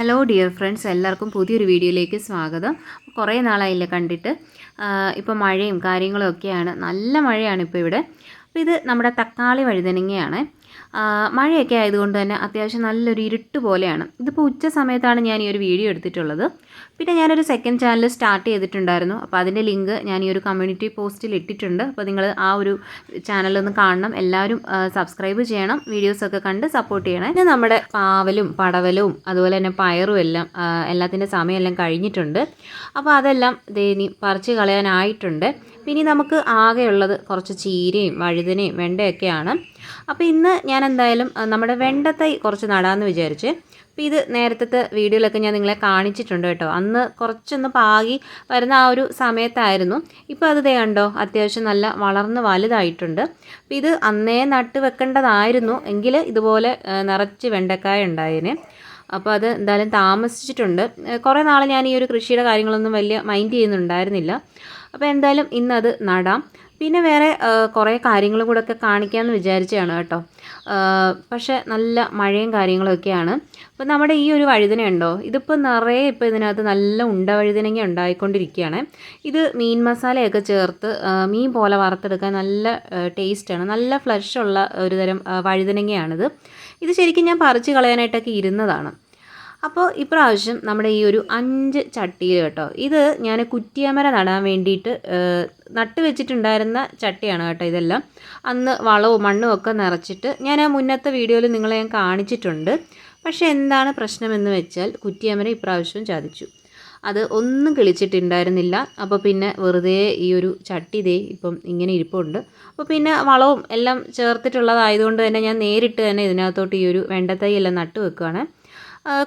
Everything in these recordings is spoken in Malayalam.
ഹലോ ഡിയർ ഫ്രണ്ട്സ് എല്ലാവർക്കും പുതിയൊരു വീഡിയോയിലേക്ക് സ്വാഗതം. കുറേ നാളായില്ല കണ്ടിട്ട്. ഇപ്പോൾ മഴയും കാര്യങ്ങളും ഒക്കെയാണ്. നല്ല മഴയാണ് ഇപ്പോൾ ഇവിടെ. അപ്പോൾ ഇത് നമ്മുടെ തക്കാളി വഴുതനങ്ങയാണ്. മഴയൊക്കെ ആയതുകൊണ്ട് തന്നെ അത്യാവശ്യം നല്ലൊരു ഇരുട്ട് പോലെയാണ്. ഇതിപ്പോൾ ഉച്ച സമയത്താണ് ഞാൻ ഈ ഒരു വീഡിയോ എടുത്തിട്ടുള്ളത്. പിന്നെ ഞാനൊരു സെക്കൻഡ് ചാനൽ സ്റ്റാർട്ട് ചെയ്തിട്ടുണ്ടായിരുന്നു. അപ്പോൾ അതിന്റെ ലിങ്ക് ഞാൻ ഈ ഒരു കമ്മ്യൂണിറ്റി പോസ്റ്റിൽ ഇട്ടിട്ടുണ്ട്. അപ്പോൾ നിങ്ങൾ ആ ഒരു ചാനലൊന്ന് കാണണം. എല്ലാവരും സബ്സ്ക്രൈബ് ചെയ്യണം. വീഡിയോസൊക്കെ കണ്ട് സപ്പോർട്ട് ചെയ്യണം. പിന്നെ നമ്മുടെ പാവലും പടവലും അതുപോലെ തന്നെ പയറും എല്ലാം എല്ലാത്തിന്റെ സമയമെല്ലാം കഴിഞ്ഞിട്ടുണ്ട്. അപ്പോൾ അതെല്ലാം ഇനി പറിച്ച് കളയാനായിട്ടുണ്ട്. പിന്നെ നമുക്ക് ആകെയുള്ളത് കുറച്ച് ചീരയും വഴുതനയും വെണ്ടയൊക്കെയാണ്. അപ്പോൾ ഇന്ന് ഞാൻ എന്തായാലും നമ്മുടെ വെണ്ടത്തൈ കുറച്ച് നടാമെന്ന് വിചാരിച്ച് അപ്പോൾ ഇത് നേരത്തെ വീഡിയോയിലൊക്കെ ഞാൻ നിങ്ങളെ കാണിച്ചിട്ടുണ്ട് കേട്ടോ. അന്ന് കുറച്ചൊന്ന് പാകി വരുന്ന ആ ഒരു സമയത്തായിരുന്നു. ഇപ്പോൾ അത് ദേ കണ്ടോ അത്യാവശ്യം നല്ല വളർന്ന് വലുതായിട്ടുണ്ട്. അപ്പോൾ ഇത് അന്നേ നട്ട് വെക്കേണ്ടതായിരുന്നു എങ്കിൽ ഇതുപോലെ നിറച്ച് വെണ്ടക്കായ ഉണ്ടായേനെ. അപ്പോൾ അത് എന്തായാലും താമസിച്ചിട്ടുണ്ട്. കുറേ നാൾ ഞാൻ ഈ ഒരു കൃഷിയുടെ കാര്യങ്ങളൊന്നും വലിയ മൈൻഡ് ചെയ്യുന്നുണ്ടായിരുന്നില്ല. അപ്പോൾ എന്തായാലും ഇന്നത് നടാം. പിന്നെ വേറെ കുറേ കാര്യങ്ങളും കൂടെ ഒക്കെ കാണിക്കാമെന്ന് വിചാരിച്ചതാണ് കേട്ടോ. പക്ഷേ നല്ല മഴയും കാര്യങ്ങളൊക്കെയാണ്. അപ്പോൾ നമ്മുടെ ഈ ഒരു വഴുതന ഉണ്ടോ? ഇതിപ്പോൾ നിറയെ ഇപ്പോൾ ഇതിനകത്ത് നല്ല ഉണ്ട വഴുതനങ്ങ ഉണ്ടായിക്കൊണ്ടിരിക്കുകയാണ്. ഇത് മീൻ മസാലയൊക്കെ ചേർത്ത് മീൻ പോലെ വറുത്തെടുക്കാൻ നല്ല ടേസ്റ്റാണ്. നല്ല ഫ്ലഷ് ഉള്ള ഒരു തരം വഴുതനങ്ങയാണിത്. ഇത് ശരിക്കും ഞാൻ പറിച്ച് കളയാനായിട്ടൊക്കെ ഇരുന്നതാണ്. അപ്പോൾ ഇപ്രാവശ്യം നമ്മുടെ ഈ ഒരു അഞ്ച് ചട്ടിയിൽ കേട്ടോ ഇത് ഞാൻ കുറ്റിയമര നടാൻ വേണ്ടിയിട്ട് നട്ട് വെച്ചിട്ടുണ്ടായിരുന്ന ചട്ടിയാണ് കേട്ടോ ഇതെല്ലാം. അന്ന് വളവും മണ്ണും ഒക്കെ നിറച്ചിട്ട് ഞാൻ ആ മുന്നത്തെ വീഡിയോയിൽ നിങ്ങളെ ഞാൻ കാണിച്ചിട്ടുണ്ട്. പക്ഷേ എന്താണ് പ്രശ്നമെന്ന് വെച്ചാൽ കുറ്റിയമര ഇപ്രാവശ്യം ചതിച്ചു. അത് ഒന്നും കിളിച്ചിട്ടുണ്ടായിരുന്നില്ല. അപ്പോൾ പിന്നെ വെറുതെ ഈ ഒരു ചട്ടി ദേ ഇപ്പം ഇങ്ങനെ ഇരിപ്പുണ്ട്. അപ്പോൾ പിന്നെ വളവും എല്ലാം ചേർത്തിട്ടുള്ളതായതുകൊണ്ട് തന്നെ ഞാൻ നേരിട്ട് തന്നെ ഇതിനകത്തോട്ട് ഈ ഒരു വെണ്ടത്തൈ എല്ലാം നട്ട് വെക്കുകയാണ്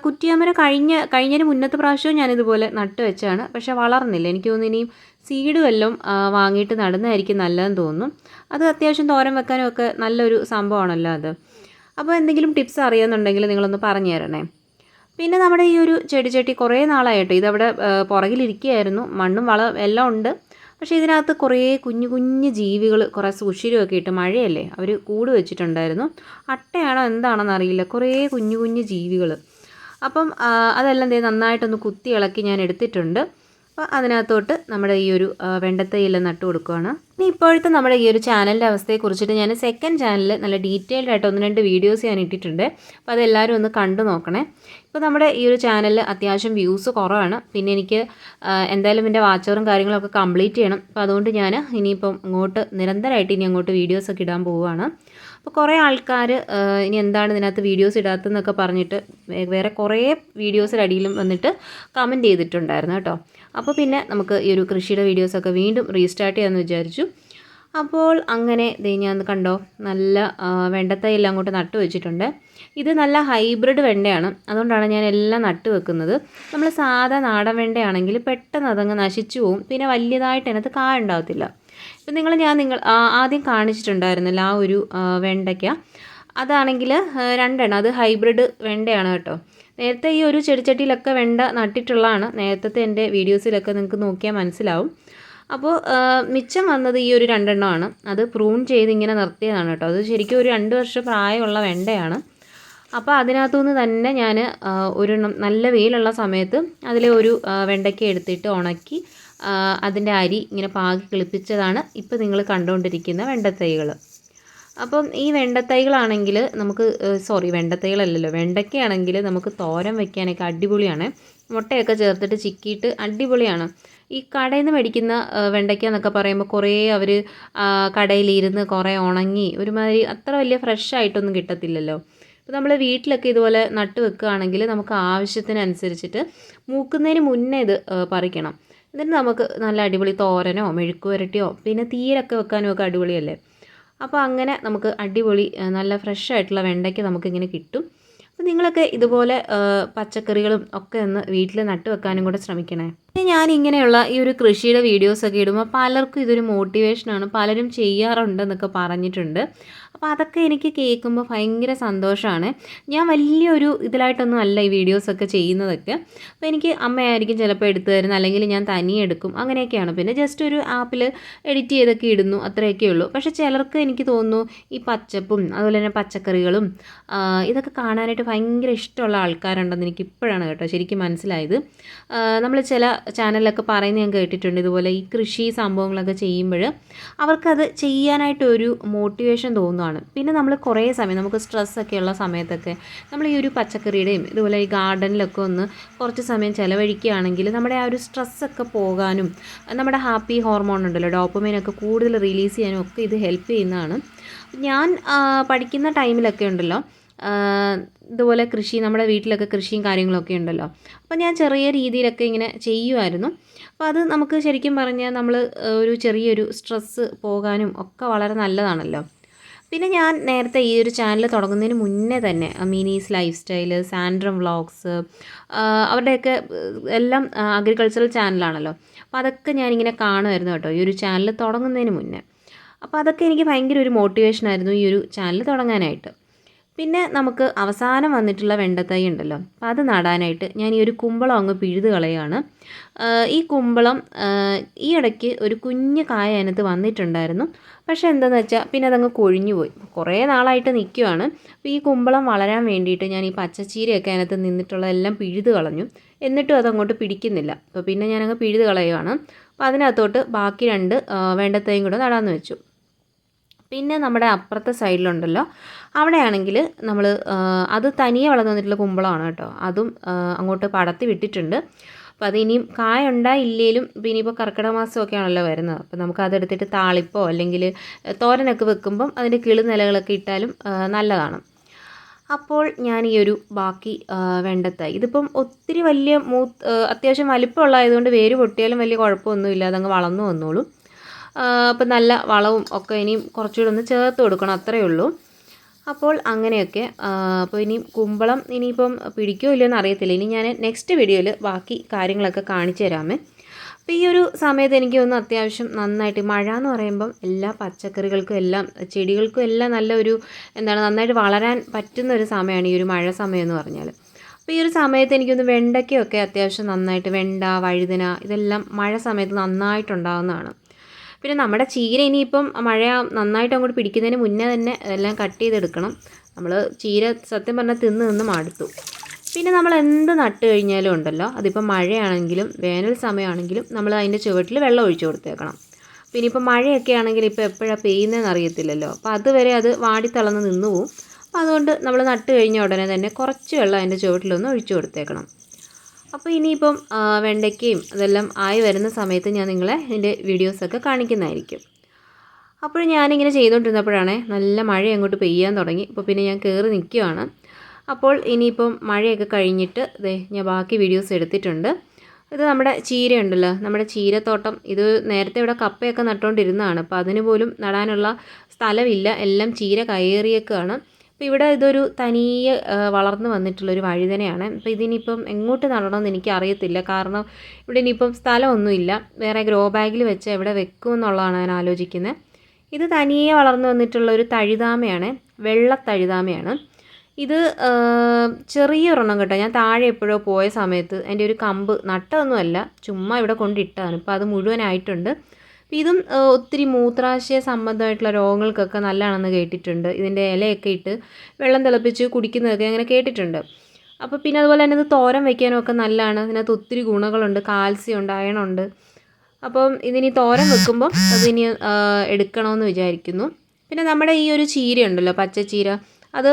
കുറ്റിയാമര കഴിഞ്ഞ കഴിഞ്ഞതിന് മുന്നത്തെ പ്രാവശ്യവും ഞാനിതുപോലെ നട്ട് വെച്ചാണ്. പക്ഷേ വളർന്നില്ല. എനിക്ക് തോന്നുന്നു ഇനിയും സീഡ് വല്ലതും വാങ്ങിയിട്ട് നടുന്നതായിരിക്കും നല്ലതെന്ന് തോന്നുന്നു. അത് അത്യാവശ്യം തോരൻ വെക്കാനും ഒക്കെ നല്ലൊരു സംഭവമാണല്ലോ അത്. അപ്പോൾ എന്തെങ്കിലും ടിപ്സ് അറിയാമെന്നുണ്ടെങ്കിൽ നിങ്ങളൊന്ന് പറഞ്ഞു തരണേ. പിന്നെ നമ്മുടെ ഈ ഒരു ചെടി ചെടിച്ചട്ടി കുറേ നാളായിട്ട് ഇതവിടെ പുറകിലിരിക്കുകയായിരുന്നു. മണ്ണും വളം എല്ലാം ഉണ്ട്. പക്ഷേ ഇതിനകത്ത് കുറേ കുഞ്ഞു കുഞ്ഞു ജീവികൾ കുറേ സുഷിരമൊക്കെ ഇട്ട് മഴയല്ലേ അവർ കൂട് വെച്ചിട്ടുണ്ടായിരുന്നു. അട്ടയാണോ എന്താണെന്ന് അറിയില്ല. കുറേ കുഞ്ഞു കുഞ്ഞു ജീവികൾ. അപ്പം അതെല്ലാം ദേ നന്നായിട്ടൊന്ന് കുത്തി ഇളക്കി ഞാൻ എടുത്തിട്ടുണ്ട്. അപ്പോൾ അതിനകത്തോട്ട് നമ്മുടെ ഈ ഒരു വെണ്ടത്തൈയെല്ലാം നട്ട് കൊടുക്കുകയാണ് ഇനി ഇപ്പോഴത്തെ നമ്മുടെ ഈ ഒരു ചാനലിന്റെ അവസ്ഥയെക്കുറിച്ചിട്ട് ഞാൻ സെക്കൻഡ് ചാനലിൽ നല്ല ഡീറ്റെയിൽഡ് ആയിട്ട് ഒന്ന് രണ്ട് വീഡിയോസ് ഞാൻ ഇട്ടിട്ടുണ്ട്. അപ്പോൾ അതെല്ലാവരും ഒന്ന് കണ്ടു നോക്കണേ. ഇപ്പോൾ നമ്മുടെ ഈ ഒരു ചാനലിൽ അത്യാവശ്യം വ്യൂസ് കുറവാണ്. പിന്നെ എനിക്ക് എന്തായാലും എന്റെ വാച്ചറും കാര്യങ്ങളൊക്കെ കംപ്ലീറ്റ് ചെയ്യണം. അപ്പോൾ അതുകൊണ്ട് ഞാൻ ഇനിയിപ്പം അങ്ങോട്ട് നിരന്തരമായിട്ട് ഇനി അങ്ങോട്ട് വീഡിയോസൊക്കെ ഇടാൻ പോവുകയാണ്. അപ്പോൾ കുറേ ആൾക്കാർ ഇനി എന്താണ് ഇതിനകത്ത് വീഡിയോസ് ഇടാത്തതെന്നൊക്കെ പറഞ്ഞിട്ട് വേറെ കുറേ വീഡിയോസിന്റെ അടിയിലും വന്നിട്ട് കമന്റ് ചെയ്തിട്ടുണ്ടായിരുന്നു കേട്ടോ. അപ്പോൾ പിന്നെ നമുക്ക് ഈ ഒരു കൃഷിയുടെ വീഡിയോസൊക്കെ വീണ്ടും റീസ്റ്റാർട്ട് ചെയ്യാമെന്ന് വിചാരിച്ചു. അപ്പോൾ അങ്ങനെ ദേ ഞാൻ കണ്ടോ നല്ല ആ, വെണ്ടത്തൈ എല്ലാം അങ്ങോട്ട് നട്ട് വെച്ചിട്ടുണ്ട്. ഇത് നല്ല ഹൈബ്രിഡ് വെണ്ടയാണ്. അതുകൊണ്ടാണ് ഞാൻ എല്ലാം നട്ട് വെക്കുന്നത്. നമ്മൾ സാധാ നാടൻ വെണ്ടയാണെങ്കിൽ പെട്ടെന്ന് അതങ്ങ് നശിച്ചു പോവും. പിന്നെ വലിയതായിട്ട് അതിനകത്ത് കായ ഉണ്ടാകത്തില്ല ഇപ്പം നിങ്ങൾ ഞാൻ നിങ്ങൾ ആദ്യം കാണിച്ചിട്ടുണ്ടായിരുന്നല്ലോ ആ ഒരു വെണ്ടയ്ക്ക. അതാണെങ്കിൽ രണ്ടെണ്ണം. അത് ഹൈബ്രിഡ് വെണ്ടയാണ് കേട്ടോ. നേരത്തെ ഈ ഒരു ചെടിച്ചട്ടിയിലൊക്കെ വെണ്ട നട്ടിട്ടുള്ളതാണ്. നേരത്തെ എന്റെ വീഡിയോസിലൊക്കെ നിങ്ങൾക്ക് നോക്കിയാൽ മനസ്സിലാവും. അപ്പോൾ മിച്ചം വന്നത് ഈ ഒരു രണ്ടെണ്ണമാണ്. അത് പ്രൂൺ ചെയ്ത് ഇങ്ങനെ നിർത്തിയതാണ് കേട്ടോ. അത് ശരിക്കും ഒരു രണ്ട് വർഷം പ്രായമുള്ള വെണ്ടയാണ്. അപ്പോൾ അതിനകത്തുനിന്ന് തന്നെ ഞാൻ ഒരു നല്ല വെയിലുള്ള സമയത്ത് അതിലെ ഒരു വെണ്ടയ്ക്ക എടുത്തിട്ട് ഉണക്കി അതിന്റെ അരി ഇങ്ങനെ പാകി കിളിപ്പിച്ചതാണ് ഇപ്പോൾ നിങ്ങൾ കണ്ടുകൊണ്ടിരിക്കുന്ന വെണ്ടത്തൈകൾ. അപ്പം ഈ വെണ്ടത്തൈകളാണെങ്കിൽ നമുക്ക് സോറി വെണ്ടത്തൈകളല്ലല്ലോ വെണ്ടയ്ക്കയാണെങ്കിൽ നമുക്ക് തോരൻ വെക്കാനൊക്കെ അടിപൊളിയാണ്. മുട്ടയൊക്കെ ചേർത്തിട്ട് ചിക്കിയിട്ട് അടിപൊളിയാണ്. ഈ കടയിൽ നിന്ന് മേടിക്കുന്ന വെണ്ടയ്ക്ക എന്നൊക്കെ പറയുമ്പോൾ കുറേ അവർ കടയിലിരുന്ന് കുറേ ഉണങ്ങി ഒരുമാതിരി അത്ര വലിയ ഫ്രഷ് ആയിട്ടൊന്നും കിട്ടത്തില്ലല്ലോ. ഇപ്പോൾ നമ്മൾ വീട്ടിലൊക്കെ ഇതുപോലെ നട്ട് വെക്കുകയാണെങ്കിൽ നമുക്ക് ആവശ്യത്തിനനുസരിച്ചിട്ട് മൂക്കുന്നതിന് മുന്നേ ഇത് പറിക്കണം. എന്നിട്ട് നമുക്ക് നല്ല അടിപൊളി തോരനോ മെഴുക്ക് പുരട്ടിയോ പിന്നെ തീരൊക്കെ വെക്കാനും ഒക്കെ അടിപൊളിയല്ലേ? അപ്പോൾ അങ്ങനെ നമുക്ക് അടിപൊളി നല്ല ഫ്രഷ് ആയിട്ടുള്ള വെണ്ടയ്ക്ക് നമുക്കിങ്ങനെ കിട്ടും. അപ്പോൾ നിങ്ങളൊക്കെ ഇതുപോലെ പച്ചക്കറികളും ഒക്കെ ഒന്ന് വീട്ടിൽ നട്ടു വെക്കാനും കൂടെ ശ്രമിക്കണേ. ഞാൻ ഇങ്ങനെയുള്ള ഈ ഒരു കൃഷിയുടെ വീഡിയോസൊക്കെ ഇടുമ്പോൾ പലർക്കും ഇതൊരു മോട്ടിവേഷനാണ് പലരും ചെയ്യാറുണ്ടെന്നൊക്കെ പറഞ്ഞിട്ടുണ്ട്. അപ്പോൾ അതൊക്കെ എനിക്ക് കേൾക്കുമ്പോൾ ഭയങ്കര സന്തോഷമാണ്. ഞാൻ വലിയൊരു ഇതിലായിട്ടൊന്നും അല്ല ഈ വീഡിയോസൊക്കെ ചെയ്യുന്നതൊക്കെ. അപ്പോൾ എനിക്ക് അമ്മയായിരിക്കും ചിലപ്പോൾ എടുത്തു തരുന്നത്. അല്ലെങ്കിൽ ഞാൻ തനിയെ എടുക്കും. അങ്ങനെയൊക്കെയാണ്. പിന്നെ ജസ്റ്റ് ഒരു ആപ്പിൽ എഡിറ്റ് ചെയ്തൊക്കെ ഇടുന്നു. അത്രയൊക്കെ ഉള്ളൂ. പക്ഷേ ചിലർക്ക് എനിക്ക് തോന്നുന്നു ഈ പച്ചപ്പും അതുപോലെ തന്നെ പച്ചക്കറികളും ഇതൊക്കെ കാണാനായിട്ട് ഭയങ്കര ഇഷ്ടമുള്ള ആൾക്കാരുണ്ടെന്ന് എനിക്ക് ഇപ്പോഴാണ് കേട്ടോ ശരിക്കും മനസ്സിലായത്. നമ്മൾ ചില ചാനലിലൊക്കെ പറയുന്നത് ഞാൻ കേട്ടിട്ടുണ്ട്. ഇതുപോലെ ഈ കൃഷി സംഭവങ്ങളൊക്കെ ചെയ്യുമ്പോൾ അവർക്കത് ചെയ്യാനായിട്ട് ഒരു മോട്ടിവേഷൻ തോന്നുകയാണ് പിന്നെ നമ്മൾ കുറേ സമയം നമുക്ക് സ്ട്രെസ്സൊക്കെ ഉള്ള സമയത്തൊക്കെ നമ്മൾ ഈ ഒരു പച്ചക്കറിയുടെയും ഇതുപോലെ ഈ ഗാർഡനിലൊക്കെ ഒന്ന് കുറച്ച് സമയം ചിലവഴിക്കുകയാണെങ്കിൽ നമ്മുടെ ആ ഒരു സ്ട്രെസ്സൊക്കെ പോകാനും നമ്മുടെ ഹാപ്പി ഹോർമോൺ ഉണ്ടല്ലോ ഡോപ്പമൈനൊക്കെ കൂടുതൽ റിലീസ് ചെയ്യാനും ഒക്കെ ഇത് ഹെൽപ്പ് ചെയ്യുന്നതാണ്. ഞാൻ പഠിക്കുന്ന ടൈമിലൊക്കെ ഉണ്ടല്ലോ ഇതുപോലെ കൃഷി നമ്മുടെ വീട്ടിലൊക്കെ കൃഷിയും കാര്യങ്ങളൊക്കെ ഉണ്ടല്ലോ. അപ്പോൾ ഞാൻ ചെറിയ രീതിയിലൊക്കെ ഇങ്ങനെ ചെയ്യുമായിരുന്നു അപ്പോൾ അത് നമുക്ക് ശരിക്കും പറഞ്ഞാൽ നമ്മൾ ഒരു ചെറിയൊരു സ്ട്രെസ്സ് പോകാനും ഒക്കെ വളരെ നല്ലതാണല്ലോ. പിന്നെ ഞാൻ നേരത്തെ ഈ ഒരു ചാനൽ തുടങ്ങുന്നതിന് മുന്നേ തന്നെ മിനീസ് ലൈഫ് സ്റ്റൈൽ സാൻഡ്രം വ്ളോഗ്സ് അവരുടെയൊക്കെ എല്ലാം അഗ്രികൾച്ചറൽ ചാനലാണല്ലോ. അപ്പോൾ അതൊക്കെ ഞാനിങ്ങനെ കാണുമായിരുന്നു കേട്ടോ ഈ ഒരു ചാനൽ തുടങ്ങുന്നതിന് മുന്നേ. അപ്പോൾ അതൊക്കെ എനിക്ക് ഭയങ്കര ഒരു മോട്ടിവേഷനായിരുന്നു ഈ ഒരു ചാനൽ തുടങ്ങാനായിട്ട്. പിന്നെ നമുക്ക് അവസാനം വന്നിട്ടുള്ള വെണ്ടത്തൈ ഉണ്ടല്ലോ. അപ്പോൾ അത് നടാനായിട്ട് ഞാൻ ഈ ഒരു കുമ്പളം അങ്ങ് പിഴുത് കളയാണ്. ഈ കുമ്പളം ഈ ഇടയ്ക്ക് ഒരു കുഞ്ഞ് കായ അതിനകത്ത് വന്നിട്ടുണ്ടായിരുന്നു. പക്ഷേ എന്താണെന്ന് വെച്ചാൽ പിന്നെ അതങ്ങ് കൊഴിഞ്ഞു പോയി. കുറേ നാളായിട്ട് നിൽക്കുവാണ് അപ്പോൾ ഈ കുമ്പളം വളരാൻ വേണ്ടിയിട്ട് ഞാൻ ഈ പച്ചച്ചീരയൊക്കെ അതിനകത്ത് നിന്നിട്ടുള്ളതെല്ലാം പിഴുത് കളഞ്ഞു. എന്നിട്ടും അതങ്ങോട്ട് പിടിക്കുന്നില്ല. അപ്പോൾ പിന്നെ ഞാനങ്ങ് പിഴുത് കളയുവാണ്. അപ്പോൾ അതിനകത്തോട്ട് ബാക്കി രണ്ട് വെണ്ടത്തൈയും കൂടെ നടാമെന്ന് വെച്ചു. പിന്നെ നമ്മുടെ അപ്പുറത്തെ സൈഡിലുണ്ടല്ലോ. അവിടെയാണെങ്കിൽ നമ്മൾ അത് തനിയെ വളർന്നു വന്നിട്ടുള്ള കുമ്പളമാണ് കേട്ടോ. അതും അങ്ങോട്ട് പടത്തി വിട്ടിട്ടുണ്ട്. അപ്പോൾ അത് ഇനിയും കായ ഉണ്ടായില്ലേലും ഇപ്പോൾ ഇനിയിപ്പോൾ കർക്കിടക മാസമൊക്കെ ആണല്ലോ വരുന്നത്. അപ്പോൾ നമുക്ക് അതെടുത്തിട്ട് താളിപ്പോ അല്ലെങ്കിൽ തോരനൊക്കെ വെക്കുമ്പം അതിന്റെ കിളി നിലകളൊക്കെ ഇട്ടാലും നല്ലതാണ്. അപ്പോൾ ഞാൻ ഈ ഒരു ബാക്കി വെണ്ടത്തായി. ഇതിപ്പം ഒത്തിരി വലിയ മൂ അത്യാവശ്യം വലിപ്പമുള്ളതായതുകൊണ്ട് വേര് പൊട്ടിയാലും വലിയ കുഴപ്പമൊന്നുമില്ല. അതങ്ങ് വളർന്നു വന്നോളും. അപ്പം നല്ല വളവും ഒക്കെ ഇനിയും കുറച്ചുകൂടി ഒന്ന് ചേർത്ത് കൊടുക്കണം അത്രയേ ഉള്ളൂ. അപ്പോൾ അങ്ങനെയൊക്കെ അപ്പോൾ ഇനി കുമ്പളം ഇനിയിപ്പം പിടിക്കുമോ ഇല്ലയോ എന്ന് അറിയത്തില്ല. ഇനി ഞാൻ നെക്സ്റ്റ് വീഡിയോയിൽ ബാക്കി കാര്യങ്ങളൊക്കെ കാണിച്ചു തരാമേ. അപ്പോൾ ഈ ഒരു സമയത്ത് എനിക്ക് ഒന്ന് അത്യാവശ്യം നന്നായിട്ട് മഴ എന്ന് പറയുമ്പം എല്ലാ പച്ചക്കറികൾക്കും എല്ലാം ചെടികൾക്കും എല്ലാം നല്ലൊരു എന്താണ് നന്നായിട്ട് വളരാൻ പറ്റുന്ന ഒരു സമയമാണ് ഈ ഒരു മഴ സമയം എന്ന് പറഞ്ഞാൽ അപ്പോൾ ഈ ഒരു സമയത്ത് എനിക്കൊന്ന് വെണ്ടയ്ക്കൊക്കെ അത്യാവശ്യം നന്നായിട്ട് വെണ്ട വഴുതന ഇതെല്ലാം മഴ സമയത്ത് നന്നായിട്ടുണ്ടാകുന്നതാണ് പിന്നെ നമ്മുടെ ചീര ഇനിയിപ്പം മഴ നന്നായിട്ട് അങ്ങോട്ട് പിടിക്കുന്നതിന് മുന്നേ തന്നെ എല്ലാം കട്ട് ചെയ്തെടുക്കണം. നമ്മൾ ചീര സത്യം പറഞ്ഞാൽ തിന്ന് നിന്ന് മടുത്തു. പിന്നെ നമ്മൾ എന്ത് നട്ട് കഴിഞ്ഞാലും ഉണ്ടല്ലോ അതിപ്പോൾ മഴയാണെങ്കിലും വേനൽ സമയമാണെങ്കിലും നമ്മൾ അതിന്റെ ചുവട്ടിൽ വെള്ളം ഒഴിച്ചു കൊടുത്തേക്കണം. പിന്നെ ഇപ്പോൾ മഴയൊക്കെ ആണെങ്കിൽ ഇപ്പോൾ എപ്പോഴാണ് പെയ്യുന്നതെന്ന് അറിയത്തില്ലല്ലോ. അപ്പോൾ അതുവരെ അത് വാടിത്തളർന്ന് നിന്ന് പോവും. അതുകൊണ്ട് നമ്മൾ നട്ട് കഴിഞ്ഞ ഉടനെ തന്നെ കുറച്ച് വെള്ളം അതിന്റെ ചുവട്ടിലൊന്ന് ഒഴിച്ചു കൊടുത്തേക്കണം. അപ്പോൾ ഇനിയിപ്പം വെണ്ടയ്ക്കയും അതെല്ലാം ആയി വരുന്ന സമയത്ത് ഞാൻ നിങ്ങളെ ഇതിന്റെ വീഡിയോസൊക്കെ കാണിക്കുന്നതായിരിക്കും. അപ്പോൾ ഞാനിങ്ങനെ ചെയ്തുകൊണ്ടിരുന്നപ്പോഴാണ് നല്ല മഴ അങ്ങോട്ട് പെയ്യാൻ തുടങ്ങി. അപ്പോൾ പിന്നെ ഞാൻ കയറി നിൽക്കുകയാണ് അപ്പോൾ ഇനിയിപ്പം മഴയൊക്കെ കഴിഞ്ഞിട്ട് ദേ ഞാൻ ബാക്കി വീഡിയോസ് എടുത്തിട്ടുണ്ട്. ഇത് നമ്മുടെ ചീരയുണ്ടല്ലോ. നമ്മുടെ ചീരത്തോട്ടം. ഇത് നേരത്തെ ഇവിടെ കപ്പയൊക്കെ നട്ടുകൊണ്ടിരുന്നതാണ് അപ്പോൾ അതിന് പോലും നടാനുള്ള സ്ഥലമില്ല. എല്ലാം ചീര കയറിയേക്കാണ് അപ്പോൾ ഇവിടെ ഇതൊരു തനിയെ വളർന്നു വന്നിട്ടുള്ളൊരു വഴുതനയാണ്. അപ്പോൾ ഇതിനിപ്പം എങ്ങോട്ട് നടണമെന്ന് എനിക്ക് അറിയത്തില്ല കാരണം ഇവിടെ ഇനിയിപ്പം സ്ഥലമൊന്നുമില്ല. വേറെ ഗ്രോ ബാഗിൽ വെച്ച് എവിടെ വെക്കുമെന്നുള്ളതാണ് ഞാൻ ആലോചിക്കുന്നത്. ഇത് തനിയെ വളർന്നു വന്നിട്ടുള്ള ഒരു തഴുതാമയാണ്. വെള്ള തഴുതാമയാണ് ഇത് ചെറിയൊരെണ്ണം കേട്ടോ. ഞാൻ താഴെ എപ്പോഴോ പോയ സമയത്ത് എന്റെ ഒരു കമ്പ് നട്ടതൊന്നുമല്ല. ചുമ്മാ ഇവിടെ കൊണ്ടിട്ടാണ് ഇപ്പോൾ അത് മുഴുവനായിട്ടുണ്ട്. ഇതും ഒത്തിരി മൂത്രാശയ സംബന്ധമായിട്ടുള്ള രോഗങ്ങൾക്കൊക്കെ നല്ലതാണെന്ന് കേട്ടിട്ടുണ്ട്. ഇതിന്റെ ഇലയൊക്കെ ഇട്ട് വെള്ളം തിളപ്പിച്ച് കുടിക്കുന്നതൊക്കെ അങ്ങനെ കേട്ടിട്ടുണ്ട്. അപ്പോൾ പിന്നെ അതുപോലെ തന്നെ ഇത് തോരൻ വയ്ക്കാനും ഒക്കെ നല്ലതാണ്. ഇതിനകത്ത് ഒത്തിരി ഗുണങ്ങളുണ്ട്. കാൽസ്യം ഉണ്ട് അയണുണ്ട്. അപ്പം ഇതിനി തോരൻ വെക്കുമ്പോൾ അതിനി എടുക്കണമെന്ന് വിചാരിക്കുന്നു. പിന്നെ നമ്മുടെ ഈ ഒരു ചീര ഉണ്ടല്ലോ പച്ചച്ചീര അത്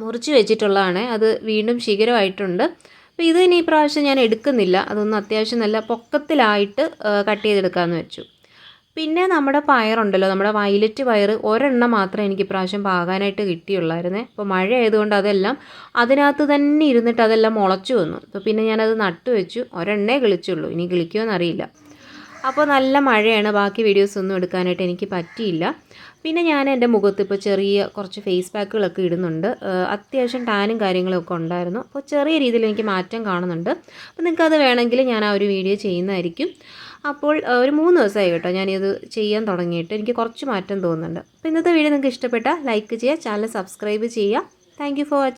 മുറിച്ച് വെച്ചിട്ടുള്ളതാണ്. അത് വീണ്ടും ശിഖരമായിട്ടുണ്ട്. അപ്പോൾ ഇത് ഇനി പ്രാവശ്യം ഞാൻ എടുക്കുന്നില്ല. അതൊന്നും അത്യാവശ്യം നല്ല പൊക്കത്തിലായിട്ട് കട്ട് ചെയ്തെടുക്കാമെന്ന് വെച്ചു. പിന്നെ നമ്മുടെ പയറുണ്ടല്ലോ നമ്മുടെ വയലറ്റ് പയർ ഒരെണ്ണം മാത്രമേ എനിക്ക് ഇപ്രാവശ്യം പാകാനായിട്ട് കിട്ടിയുള്ളായിരുന്നേ. അപ്പോൾ മഴ ആയതുകൊണ്ട് അതെല്ലാം അതിനകത്ത് തന്നെ ഇരുന്നിട്ട് അതെല്ലാം മുളച്ചു വന്നു. അപ്പോൾ പിന്നെ ഞാനത് നട്ടു വെച്ചു. ഒരെണ്ണേ കിളിച്ചുള്ളൂ. ഇനി കിളിക്കുമോ അറിയില്ല അപ്പോൾ നല്ല മഴയാണ്. ബാക്കി വീഡിയോസ് ഒന്നും എടുക്കാനായിട്ട് എനിക്ക് പറ്റിയില്ല. പിന്നെ ഞാൻ എന്റെ മുഖത്ത് ഇപ്പോൾ ചെറിയ കുറച്ച് ഫേസ് പാക്കുകളൊക്കെ ഇടുന്നുണ്ട്. അത്യാവശ്യം ടാനും കാര്യങ്ങളൊക്കെ ഉണ്ടായിരുന്നു. അപ്പോൾ ചെറിയ രീതിയിൽ എനിക്ക് മാറ്റം കാണുന്നുണ്ട്. അപ്പോൾ നിങ്ങൾക്കത് വേണമെങ്കിൽ ഞാൻ ആ ഒരു വീഡിയോ ചെയ്യുന്നതായിരിക്കും. അപ്പോൾ ഒരു മൂന്ന് ദിവസമായി കേട്ടോ ഞാനിത് ചെയ്യാൻ തുടങ്ങിയിട്ട്. എനിക്ക് കുറച്ച് മാറ്റം തോന്നുന്നുണ്ട്. അപ്പോൾ ഇന്നത്തെ വീഡിയോ നിങ്ങൾക്ക് ഇഷ്ടപ്പെട്ടാൽ ലൈക്ക് ചെയ്യുക ചാനൽ സബ്സ്ക്രൈബ് ചെയ്യുക. Thank for